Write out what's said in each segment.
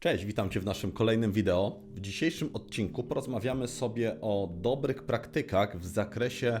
Cześć, witam Cię w naszym kolejnym wideo. W dzisiejszym odcinku porozmawiamy sobie o dobrych praktykach w zakresie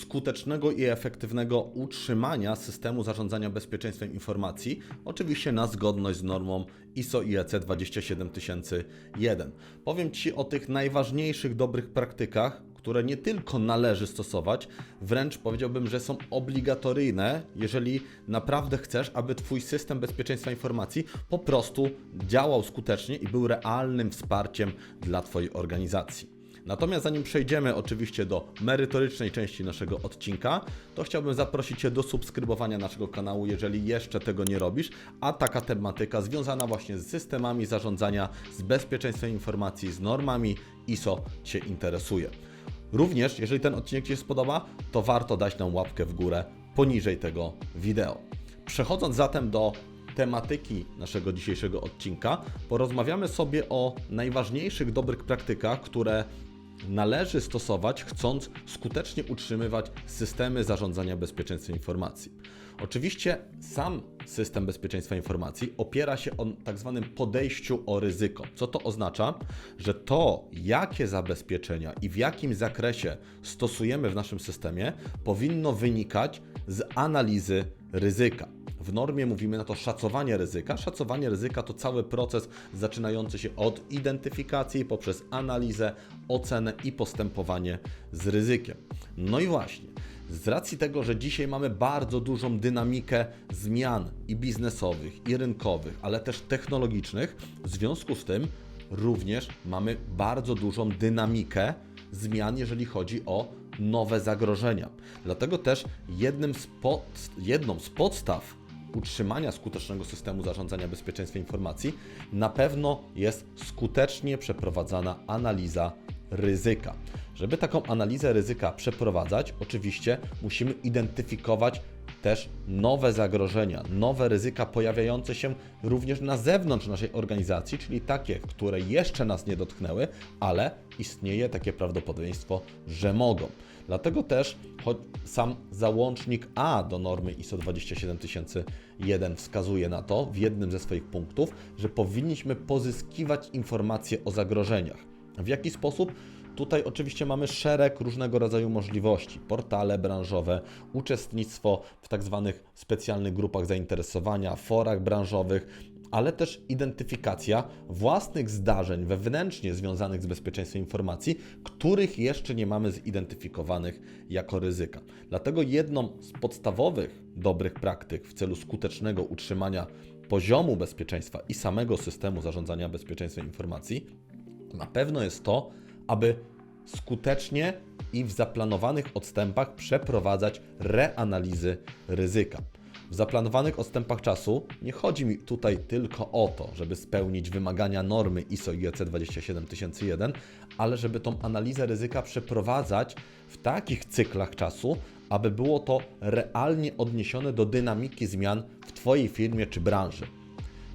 skutecznego i efektywnego utrzymania systemu zarządzania bezpieczeństwem informacji, oczywiście na zgodność z normą ISO IEC 27001. Powiem Ci o tych najważniejszych dobrych praktykach, które nie tylko należy stosować, wręcz powiedziałbym, że są obligatoryjne, jeżeli naprawdę chcesz, aby Twój system bezpieczeństwa informacji po prostu działał skutecznie i był realnym wsparciem dla Twojej organizacji. Natomiast zanim przejdziemy oczywiście do merytorycznej części naszego odcinka, to chciałbym zaprosić Cię do subskrybowania naszego kanału, jeżeli jeszcze tego nie robisz, a taka tematyka związana właśnie z systemami zarządzania, z bezpieczeństwem informacji, z normami ISO Cię interesuje. Również, jeżeli ten odcinek Ci się spodoba, to warto dać nam łapkę w górę poniżej tego wideo. Przechodząc zatem do tematyki naszego dzisiejszego odcinka, porozmawiamy sobie o najważniejszych dobrych praktykach, które należy stosować, chcąc skutecznie utrzymywać systemy zarządzania bezpieczeństwem informacji. Oczywiście sam system bezpieczeństwa informacji opiera się o tak zwanym podejściu o ryzyko. Co to oznacza? Że to, jakie zabezpieczenia i w jakim zakresie stosujemy w naszym systemie, powinno wynikać z analizy ryzyka. W normie mówimy na to szacowanie ryzyka. Szacowanie ryzyka to cały proces zaczynający się od identyfikacji poprzez analizę, ocenę i postępowanie z ryzykiem. No i właśnie, z racji tego, że dzisiaj mamy bardzo dużą dynamikę zmian i biznesowych, i rynkowych, ale też technologicznych, w związku z tym również mamy bardzo dużą dynamikę zmian, jeżeli chodzi o nowe zagrożenia. Dlatego też z jedną z podstaw utrzymania skutecznego systemu zarządzania bezpieczeństwem informacji na pewno jest skutecznie przeprowadzana analiza ryzyka. Żeby taką analizę ryzyka przeprowadzać, oczywiście musimy identyfikować też nowe zagrożenia, nowe ryzyka pojawiające się również na zewnątrz naszej organizacji, czyli takie, które jeszcze nas nie dotknęły, ale istnieje takie prawdopodobieństwo, że mogą. Dlatego też choć sam załącznik A do normy ISO 27001 wskazuje na to w jednym ze swoich punktów, że powinniśmy pozyskiwać informacje o zagrożeniach. W jaki sposób? Tutaj oczywiście mamy szereg różnego rodzaju możliwości: portale branżowe, uczestnictwo w tak zwanych specjalnych grupach zainteresowania, forach branżowych, ale też identyfikacja własnych zdarzeń wewnętrznie związanych z bezpieczeństwem informacji, których jeszcze nie mamy zidentyfikowanych jako ryzyka. Dlatego jedną z podstawowych dobrych praktyk w celu skutecznego utrzymania poziomu bezpieczeństwa i samego systemu zarządzania bezpieczeństwem informacji na pewno jest to, aby skutecznie i w zaplanowanych odstępach przeprowadzać reanalizy ryzyka. W zaplanowanych odstępach czasu nie chodzi mi tutaj tylko o to, żeby spełnić wymagania normy ISO IEC 27001, ale żeby tą analizę ryzyka przeprowadzać w takich cyklach czasu, aby było to realnie odniesione do dynamiki zmian w Twojej firmie czy branży.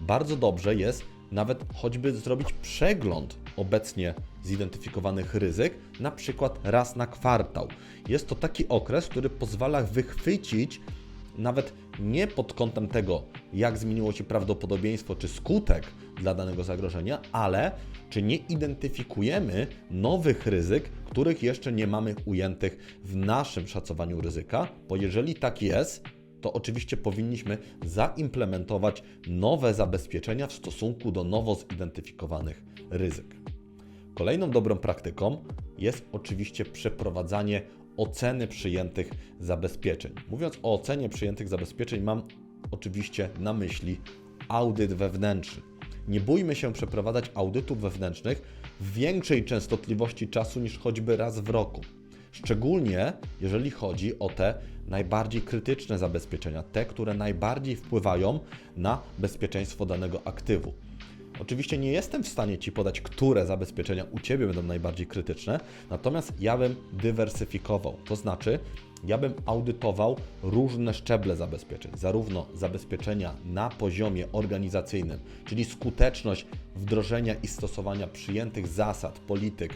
Bardzo dobrze jest nawet choćby zrobić przegląd obecnie zidentyfikowanych ryzyk, na przykład raz na kwartał. Jest to taki okres, który pozwala wychwycić nawet nie pod kątem tego, jak zmieniło się prawdopodobieństwo czy skutek dla danego zagrożenia, ale czy nie identyfikujemy nowych ryzyk, których jeszcze nie mamy ujętych w naszym szacowaniu ryzyka, bo jeżeli tak jest, to oczywiście powinniśmy zaimplementować nowe zabezpieczenia w stosunku do nowo zidentyfikowanych ryzyk. Kolejną dobrą praktyką jest oczywiście przeprowadzanie oceny przyjętych zabezpieczeń. Mówiąc o ocenie przyjętych zabezpieczeń, mam oczywiście na myśli audyt wewnętrzny. Nie bójmy się przeprowadzać audytów wewnętrznych w większej częstotliwości czasu niż choćby raz w roku. Szczególnie jeżeli chodzi o te najbardziej krytyczne zabezpieczenia, te, które najbardziej wpływają na bezpieczeństwo danego aktywu. Oczywiście nie jestem w stanie Ci podać, które zabezpieczenia u Ciebie będą najbardziej krytyczne, natomiast ja bym dywersyfikował. To znaczy, ja bym audytował różne szczeble zabezpieczeń, zarówno zabezpieczenia na poziomie organizacyjnym, czyli skuteczność wdrożenia i stosowania przyjętych zasad, polityk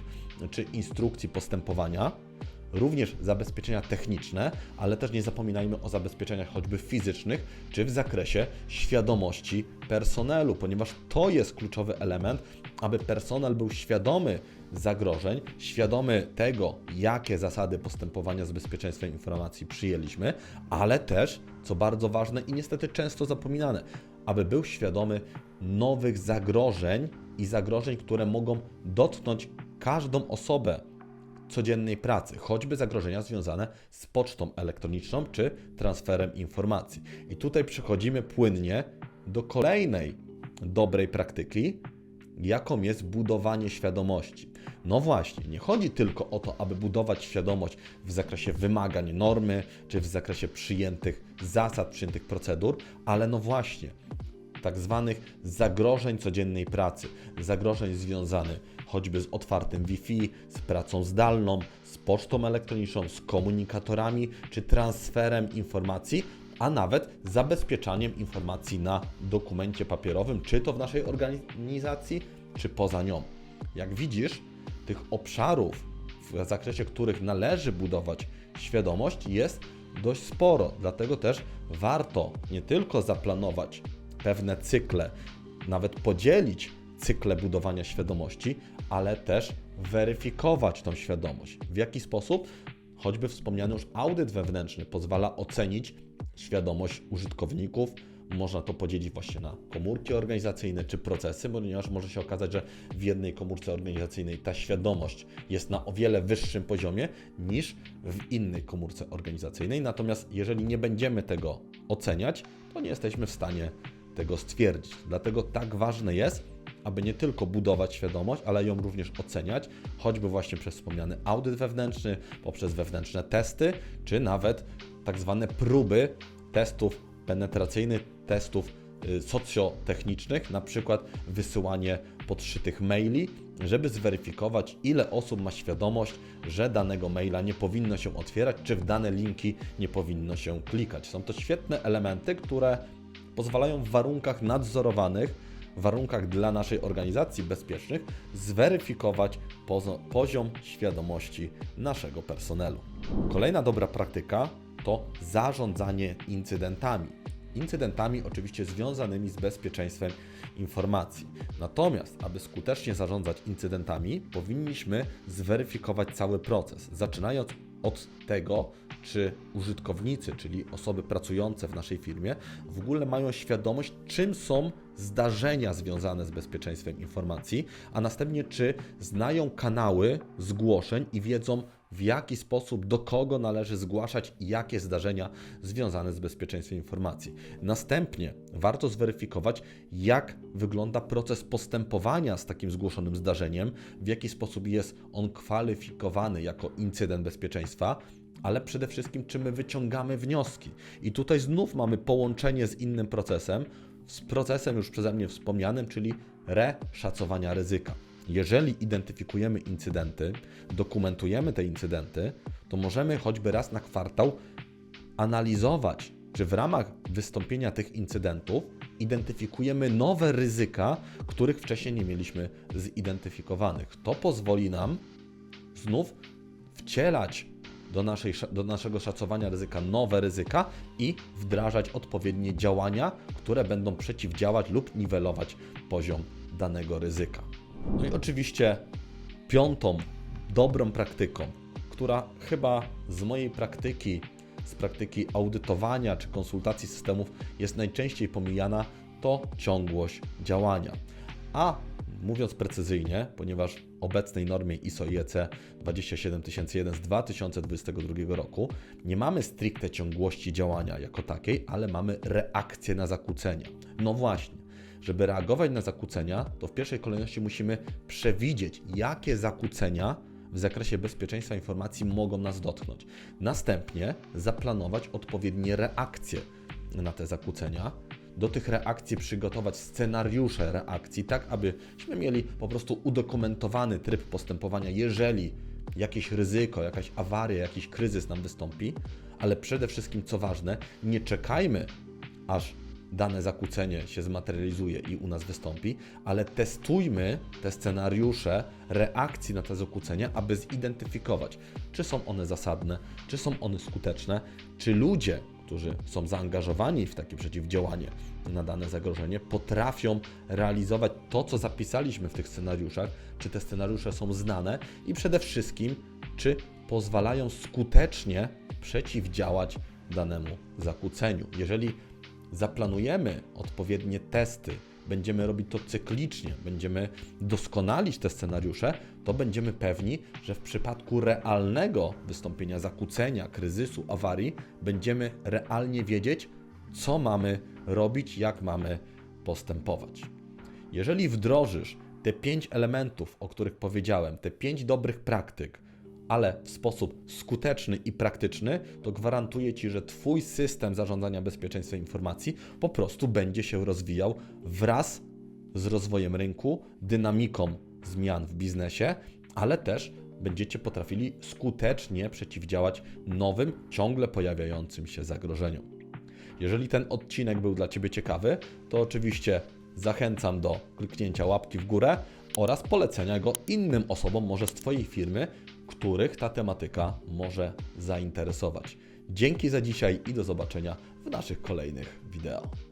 czy instrukcji postępowania, również zabezpieczenia techniczne, ale też nie zapominajmy o zabezpieczeniach choćby fizycznych, czy w zakresie świadomości personelu, ponieważ to jest kluczowy element, aby personel był świadomy zagrożeń, świadomy tego, jakie zasady postępowania z bezpieczeństwem informacji przyjęliśmy, ale też, co bardzo ważne i niestety często zapominane, aby był świadomy nowych zagrożeń i zagrożeń, które mogą dotknąć każdą osobę codziennej pracy, choćby zagrożenia związane z pocztą elektroniczną czy transferem informacji. I tutaj przechodzimy płynnie do kolejnej dobrej praktyki, jaką jest budowanie świadomości. No właśnie, nie chodzi tylko o to, aby budować świadomość w zakresie wymagań normy, czy w zakresie przyjętych zasad, przyjętych procedur, ale no właśnie, tak zwanych zagrożeń codziennej pracy, zagrożeń związanych choćby z otwartym Wi-Fi, z pracą zdalną, z pocztą elektroniczną, z komunikatorami czy transferem informacji, a nawet zabezpieczaniem informacji na dokumencie papierowym, czy to w naszej organizacji, czy poza nią. Jak widzisz, tych obszarów, w zakresie których należy budować świadomość, jest dość sporo. Dlatego też warto nie tylko zaplanować pewne cykle, nawet podzielić cykle budowania świadomości, ale też weryfikować tą świadomość. W jaki sposób? Choćby wspomniany już audyt wewnętrzny pozwala ocenić świadomość użytkowników. Można to podzielić właśnie na komórki organizacyjne czy procesy, ponieważ może się okazać, że w jednej komórce organizacyjnej ta świadomość jest na o wiele wyższym poziomie niż w innej komórce organizacyjnej. Natomiast jeżeli nie będziemy tego oceniać, to nie jesteśmy w stanie tego stwierdzić. Dlatego tak ważne jest, aby nie tylko budować świadomość, ale ją również oceniać, choćby właśnie przez wspomniany audyt wewnętrzny, poprzez wewnętrzne testy, czy nawet tak zwane próby testów penetracyjnych, testów y, socjotechnicznych, na przykład wysyłanie podszytych maili, żeby zweryfikować, ile osób ma świadomość, że danego maila nie powinno się otwierać, czy w dane linki nie powinno się klikać. Są to świetne elementy, które pozwalają w warunkach nadzorowanych, warunkach dla naszej organizacji bezpiecznych, zweryfikować poziom świadomości naszego personelu. Kolejna dobra praktyka to zarządzanie incydentami. Incydentami oczywiście związanymi z bezpieczeństwem informacji. Natomiast, aby skutecznie zarządzać incydentami, powinniśmy zweryfikować cały proces, zaczynając od tego, czy użytkownicy, czyli osoby pracujące w naszej firmie, w ogóle mają świadomość, czym są zdarzenia związane z bezpieczeństwem informacji, a następnie czy znają kanały zgłoszeń i wiedzą, w jaki sposób, do kogo należy zgłaszać i jakie zdarzenia związane z bezpieczeństwem informacji. Następnie warto zweryfikować, jak wygląda proces postępowania z takim zgłoszonym zdarzeniem, w jaki sposób jest on kwalifikowany jako incydent bezpieczeństwa ale przede wszystkim, czy my wyciągamy wnioski. I tutaj znów mamy połączenie z innym procesem, z procesem już przeze mnie wspomnianym, czyli reszacowania ryzyka. Jeżeli identyfikujemy incydenty, dokumentujemy te incydenty, to możemy choćby raz na kwartał analizować, czy w ramach wystąpienia tych incydentów identyfikujemy nowe ryzyka, których wcześniej nie mieliśmy zidentyfikowanych. To pozwoli nam znów wcielać do, naszej, do naszego szacowania ryzyka nowe ryzyka i wdrażać odpowiednie działania, które będą przeciwdziałać lub niwelować poziom danego ryzyka. No i oczywiście piątą dobrą praktyką, która chyba z mojej praktyki, z praktyki audytowania czy konsultacji systemów jest najczęściej pomijana, to ciągłość działania. A mówiąc precyzyjnie, ponieważ obecnej normie ISO IEC 27001 z 2022 roku nie mamy stricte ciągłości działania jako takiej, ale mamy reakcję na zakłócenia. No właśnie, żeby reagować na zakłócenia, to w pierwszej kolejności musimy przewidzieć, jakie zakłócenia w zakresie bezpieczeństwa informacji mogą nas dotknąć. Następnie zaplanować odpowiednie reakcje na te zakłócenia do tych reakcji przygotować scenariusze reakcji, tak abyśmy mieli po prostu udokumentowany tryb postępowania, jeżeli jakieś ryzyko, jakaś awaria, jakiś kryzys nam wystąpi, ale przede wszystkim, co ważne, nie czekajmy, aż dane zakłócenie się zmaterializuje i u nas wystąpi, ale testujmy te scenariusze reakcji na te zakłócenia, aby zidentyfikować, czy są one zasadne, czy są one skuteczne, czy ludzie, którzy są zaangażowani w takie przeciwdziałanie na dane zagrożenie, potrafią realizować to, co zapisaliśmy w tych scenariuszach, czy te scenariusze są znane i przede wszystkim, czy pozwalają skutecznie przeciwdziałać danemu zakłóceniu. Jeżeli zaplanujemy odpowiednie testy, będziemy robić to cyklicznie, będziemy doskonalić te scenariusze, to będziemy pewni, że w przypadku realnego wystąpienia zakłócenia, kryzysu, awarii, będziemy realnie wiedzieć, co mamy robić, jak mamy postępować. Jeżeli wdrożysz te pięć elementów, o których powiedziałem, te pięć dobrych praktyk, ale w sposób skuteczny i praktyczny, to gwarantuję Ci, że Twój system zarządzania bezpieczeństwem informacji po prostu będzie się rozwijał wraz z rozwojem rynku, dynamiką zmian w biznesie, ale też będziecie potrafili skutecznie przeciwdziałać nowym, ciągle pojawiającym się zagrożeniom. Jeżeli ten odcinek był dla Ciebie ciekawy, to oczywiście zachęcam do kliknięcia łapki w górę oraz polecenia go innym osobom, może z Twojej firmy, których ta tematyka może zainteresować. Dzięki za dzisiaj i do zobaczenia w naszych kolejnych wideo.